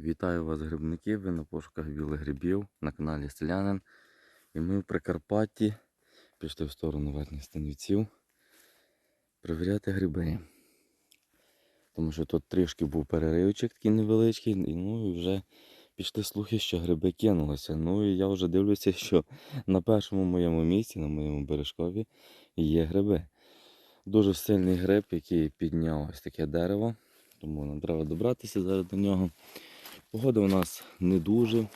Вітаю вас, грибники! Ви на пошуках білих грибів на каналі Селянин. І ми в Прикарпатті пішли в сторону верхніх станівців перевіряти гриби. Тому що тут трішки був переривчик такий невеличкий, ну і вже пішли слухи, що гриби кинулися. Ну і я вже дивлюся, що на першому моєму місці, на моєму бережкові, є гриби. Дуже сильний гриб, який підняв ось таке дерево. Тому нам треба добратися зараз до нього. Погода у нас не дуже.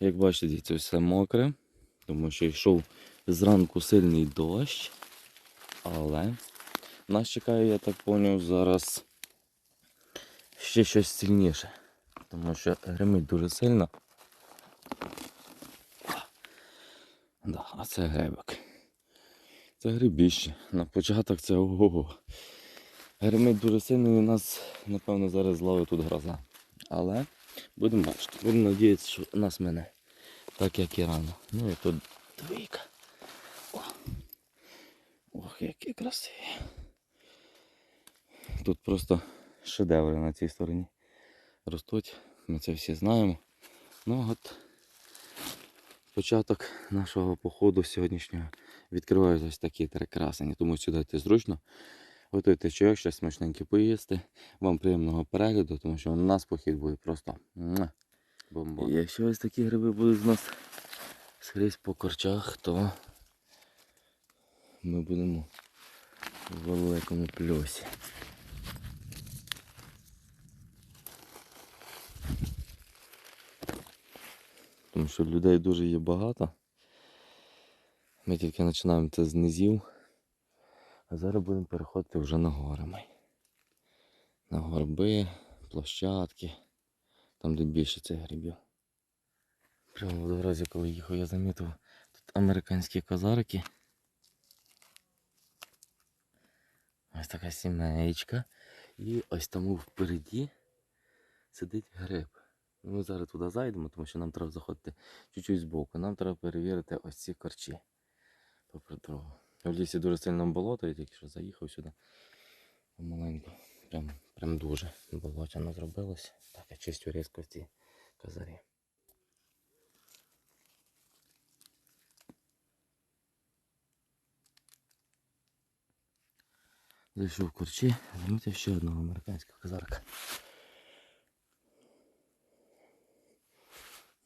Як бачите, це все мокре, тому що йшов зранку сильний дощ. Але нас чекає, я так зрозумів, зараз ще щось сильніше. Тому що гримить дуже сильно. Да, а це грибик. Це грибіще. На початок це ого. Гримить дуже сильно і нас, напевно, зараз зловить тут гроза. Але будемо бачити. Будемо надіятися, що нас мене. Так як і рано. Ну і тут двійка. О. Ох, які красиві. Тут просто шедеври на цій стороні ростуть. Ми це всі знаємо. Ну от початок нашого походу сьогоднішнього відкривають ось такі три красені, тому сідайте зручно. Готуйте чайок, щось смачненьке поїсти. Вам приємного перегляду, тому що у нас похід буде просто бомба. Якщо ось такі гриби будуть з нас скрізь по корчах, то ми будемо в великому плюсі. Тому що людей дуже є багато. Ми тільки починаємо це з низів. А зараз будемо переходити вже на горами. На горби, площадки, там де більше цих грибів. Прямо в дорозі, коли їхав, я замітив тут американські козарики. Ось така сімеєчка. І ось тому впереді сидить гриб. Ми зараз туди зайдемо, тому що нам треба заходити чуть-чуть збоку. Нам треба перевірити ось ці корчі. Попри дорогу. В лісі дуже сильно болото, я тільки що заїхав сюди. Помаленьку. Прям, прям дуже болотяно зробилось. Так, я чистю різко ці козарі. Зайшов в корчі, замітив ще одного американського козарка.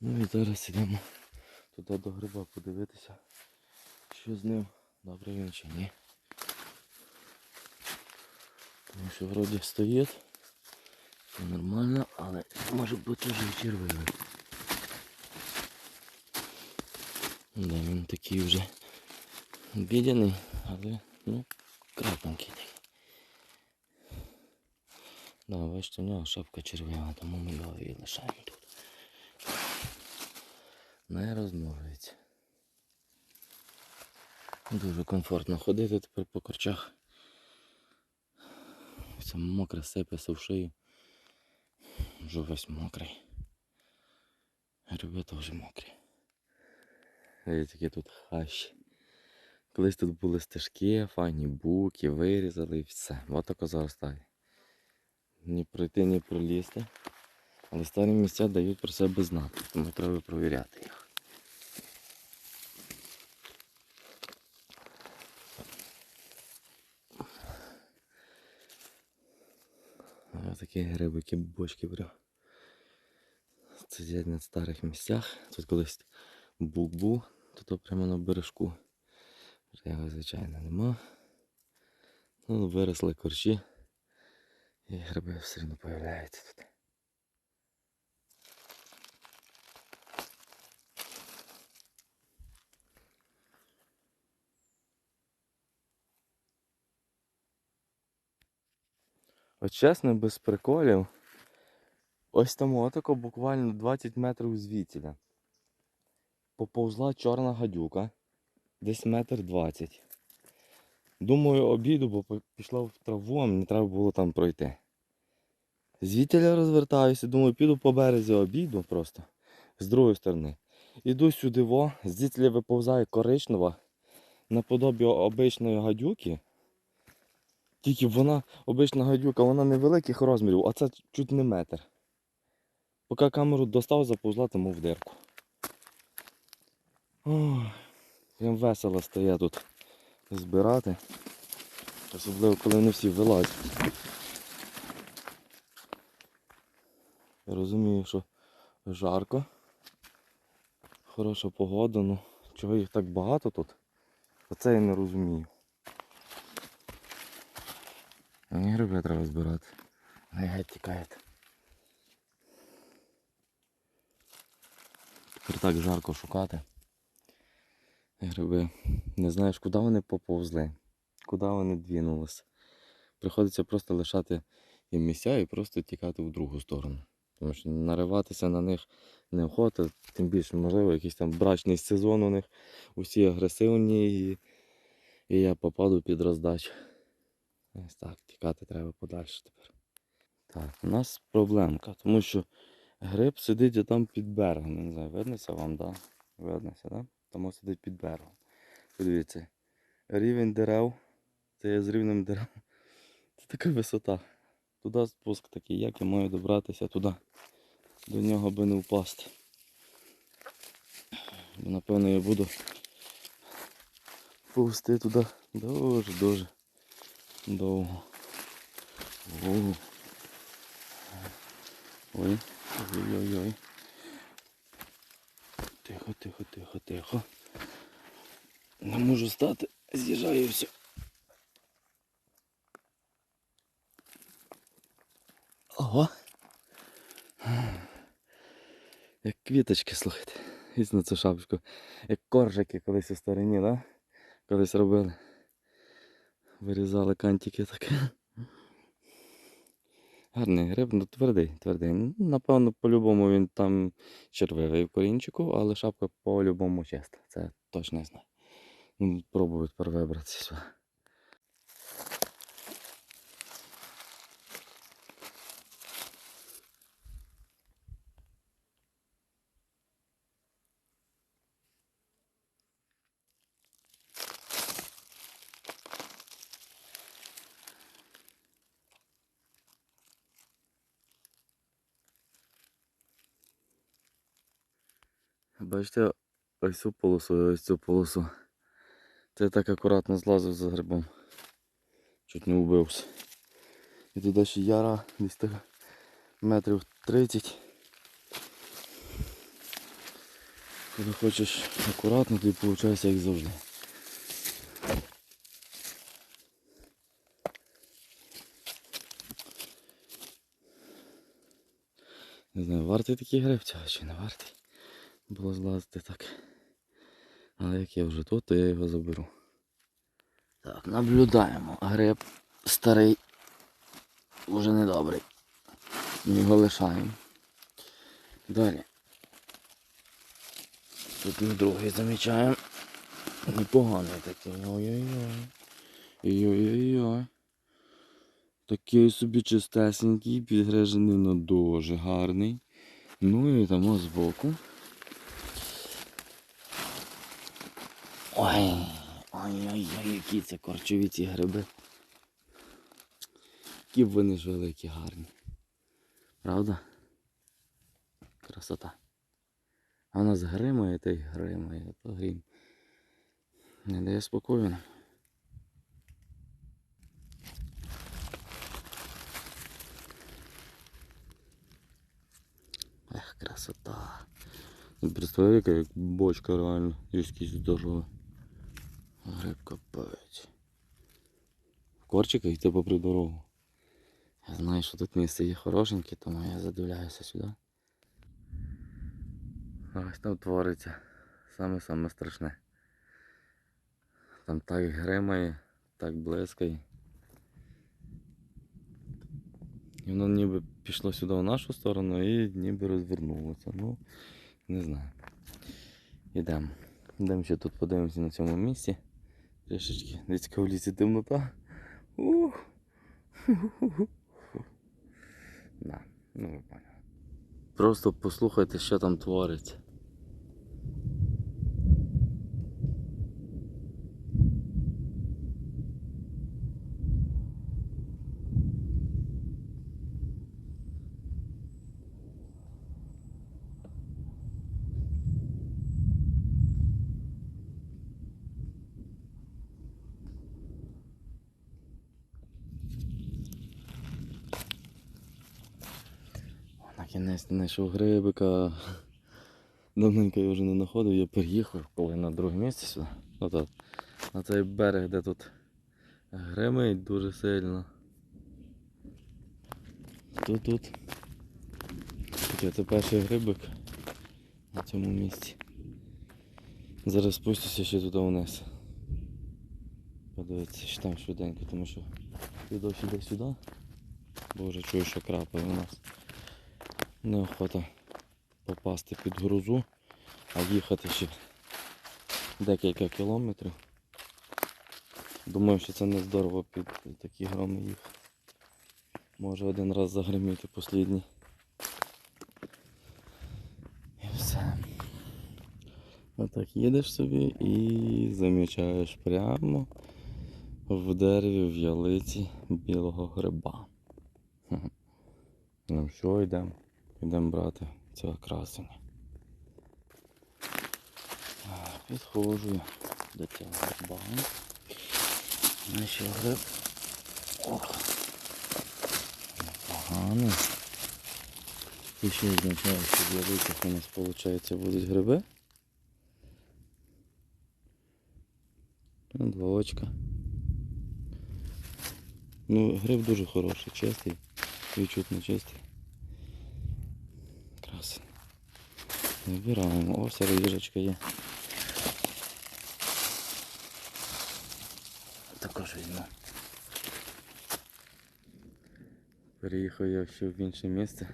Ну і зараз йдемо туди до гриба подивитися, що з ним, добре він чи ні. Тому що вроді стоїть, все нормально, але може бути вже червивий. Да, він такий вже бідяний, але ну, крапенький такий. Да, бачите, у нього шапка червива, тому ми його і лишаємо тут. Не розмножується. Дуже комфортно ходити тепер по корчах. Все мокре сипеться в шию. Вже весь мокрий. Гриби теж мокрі. Дивіться, які тут хащі. Колись тут були стежки, файні буки, вирізали і все. Ось тако заростає. Ні пройти, ні пролізти. Але старі місця дають про себе знати, тому треба провіряти їх. Ось такі грибики, бочки прям. Сидять на старих місцях. Тут колись бук був, тут прямо на бережку. Вже його, звичайно, нема. Ну, виросли корчі. І гриби все одно з'являються тут. От чесно, без приколів. Ось там отако буквально 20 метрів звідтіля. Поповзла чорна гадюка. Десь метр двадцять. Думаю, обіду, бо пішла в траву, а мені треба було там пройти. Звідтіля розвертаюся, думаю, піду по березі обіду просто. З другої сторони. Іду сюди, во, звідтіля виповзає коричнева наподобі обичної гадюки. Тільки вона, обична гадюка, вона невеликих розмірів, а це чуть не метр. Поки камеру достав, заповзла тому в дирку. Ой, прям весело стає тут збирати. Особливо, коли вони всі вилазять. Я розумію, що жарко. Хороша погода, ну чого їх так багато тут? Оце я не розумію. Мені гриби треба збирати. Вони геть тікають. Так жарко шукати. Гриби. Не знаєш, куди вони поповзли, куди вони двинулися. Приходиться просто лишати їм місця і просто тікати в другу сторону. Тому що нариватися на них неохота, тим більше, можливо, якийсь там брачний сезон у них, усі агресивні і, і я попаду під роздачу. Ось так, тікати треба подальше тепер. Так, у нас проблемка, тому що гриб сидить там під берегом. Не знаю, виднося вам? Да? Виднося? Да? Тому сидить під берегом. Подивіться, рівень дерев, це є з рівнем дерев. Це така висота. Туди спуск такий, як я маю добратися туди. До нього би не впасти. Напевно я буду повзти туди дуже-дуже довго. Ой, ой-ой-ой. Тихо, тихо, тихо, тихо. Не можу стати, з'їжджаю все. Ого. Як квіточки, слухайте. Ось на цю шапочку. Як коржики колись у стороні, да? Колись робили. Вирізали кантики таке. Гарний гриб, ну твердий, твердий. Ну, Напевно, по-любому він там червивий в корінчику, але шапка по-любому чиста. Це точно не знаю. Пробують Пробую тепер вибратися сюди. Бачите, ось цю полосу і ось цю полосу. Це я так акуратно злазив за грибом. Чуть не вбився. І туди ще яра десь так метрів 30. Коли хочеш акуратно, то виходить як завжди. Не знаю, вартий такий гриб чи не вартий. Було злазити так. Але як я вже тут, то я його заберу. Так, наблюдаємо. Гриб старий, вже недобрий. Його лишаємо. Далі. Тут ми другий замічаємо. Непоганий такий. Ой-ой-ой. Ой-ой-ой. Такий собі чистесенький, підгрежений, але дуже гарний. Ну і там збоку. Ой, ой-ой-ой, які це корчові ці гриби. Які б вони ж великі, гарні. Правда? Красота. А у нас гримає та й гримає, то грім. Не дає спокою. Ех, красота. Представляю, як бочка реально. Якийсь здоровий. Гриб капець. В корчиках йти попри дорогу. Я знаю, що тут місце є хорошеньке, тому я задивляюся сюди. Ось там твориться. Саме-саме страшне. Там так гримає, так блискає. І воно ніби пішло сюди в нашу сторону і ніби розвернулося. Ну, не знаю. Йдемо. Йдемо ще тут подивимося на цьому місці. Трішечки десь в лісі темнота. Ух. Ну ви поняли. Просто послухайте, що там твориться. Кінець не знайшов грибика. Давненько я вже не знаходив, я переїхав, коли на друге місце сюди. Ну, тут, на цей берег, де тут гримить дуже сильно. Тут тут. Таке, це перший грибик на цьому місці. Зараз спустюся ще туди вниз. Подивитися, що там швиденько, тому що піду сюди сюди. Бо чую, що крапає у нас. Неохота попасти під грузу, а їхати ще декілька кілометрів. Думаю, що це не здорово під такі громи їхати. Може один раз загриміти послідній. І все. Отак їдеш собі і замічаєш прямо в дереві в ялиці білого гриба. Ну що, йдемо? Йдемо брати цього красення. Підходжу я до цього гриба. Знайшов гриб. Ох. І що означає, що в ялицях у нас виходить будуть гриби? Ну, Два очка. Ну, гриб дуже хороший, чистий, відчутно чистий. Вибираємо. Ось ріжечка є. Також візьму. Переїхав я ще в інше місце,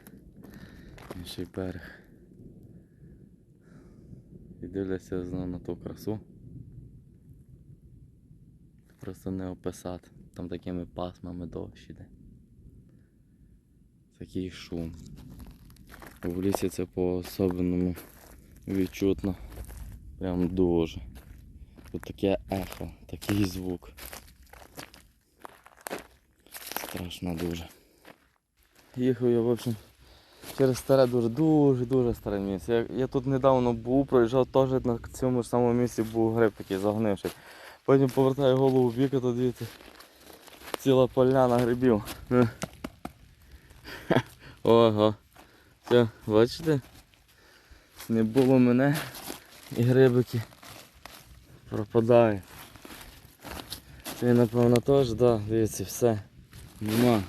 інший берег. І дивлюся знову на ту красу. Просто не описати. Там такими пасмами дощ іде. Такий шум. В лісі це по-особенному відчутно. Прям дуже. Тут таке ехо, такий звук. Страшно дуже. Їхав я, в общем, через старе дуже, дуже, дуже старе місце. Я, я тут недавно був, проїжджав теж на цьому ж самому місці був гриб такий загнивший. Потім повертаю голову в бік, а то дивіться. Ціла поляна грибів. Ого. Все, бачите? Не було мене і грибики пропадають. Це напевно теж, да, дивіться, все. Нема.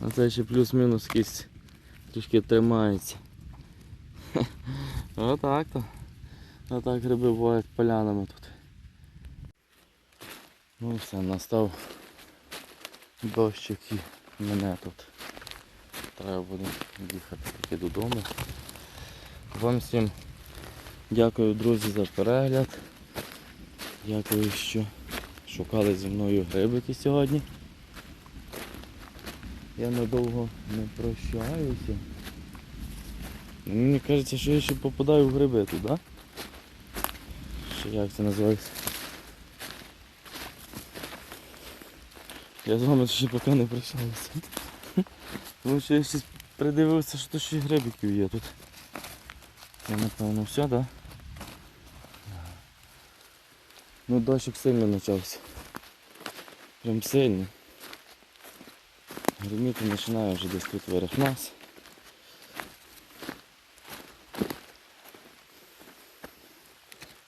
А це ще плюс-мінус якийсь трішки тримається. Отак то. Отак гриби бувають полянами тут. Ну все, настав дощик і мене тут. Треба буде їхати таки додому. Вам всім дякую, друзі, за перегляд. Дякую, що шукали зі мною грибики сьогодні. Я надовго не прощаюся. Мені кажеться, що я ще попадаю в гриби тут, да? Що як це називається? Я з вами ще поки не прощаюся. Тому що я ще придивився, що тут ще й грибиків є тут. Я напевно все, так? Да? Ну дощик сильно почався. Прям сильно. Гриміти починає вже десь тут вверх нас.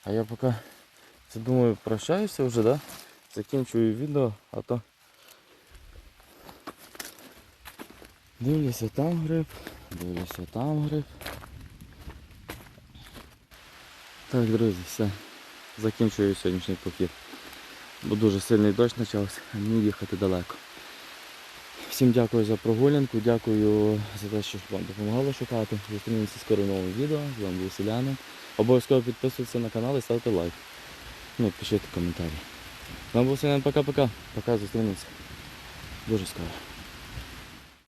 А я поки це думаю прощаюся вже, да? Закінчую відео, а то дивлюся там гриб, дивлюся там гриб. Так, друзі, все. Закінчую сьогоднішній похід. Бо дуже сильний дощ почався, а мені їхати далеко. Всім дякую за прогулянку, дякую за те, що вам допомагало шукати. Зустрінемося скоро в новому відео. З вами був Селянин. Обов'язково підписуйтесь на канал і ставте лайк. Ну, пишіть коментарі. З вами був Селянин, пока-пока. Пока зустрінемося. Дуже скоро.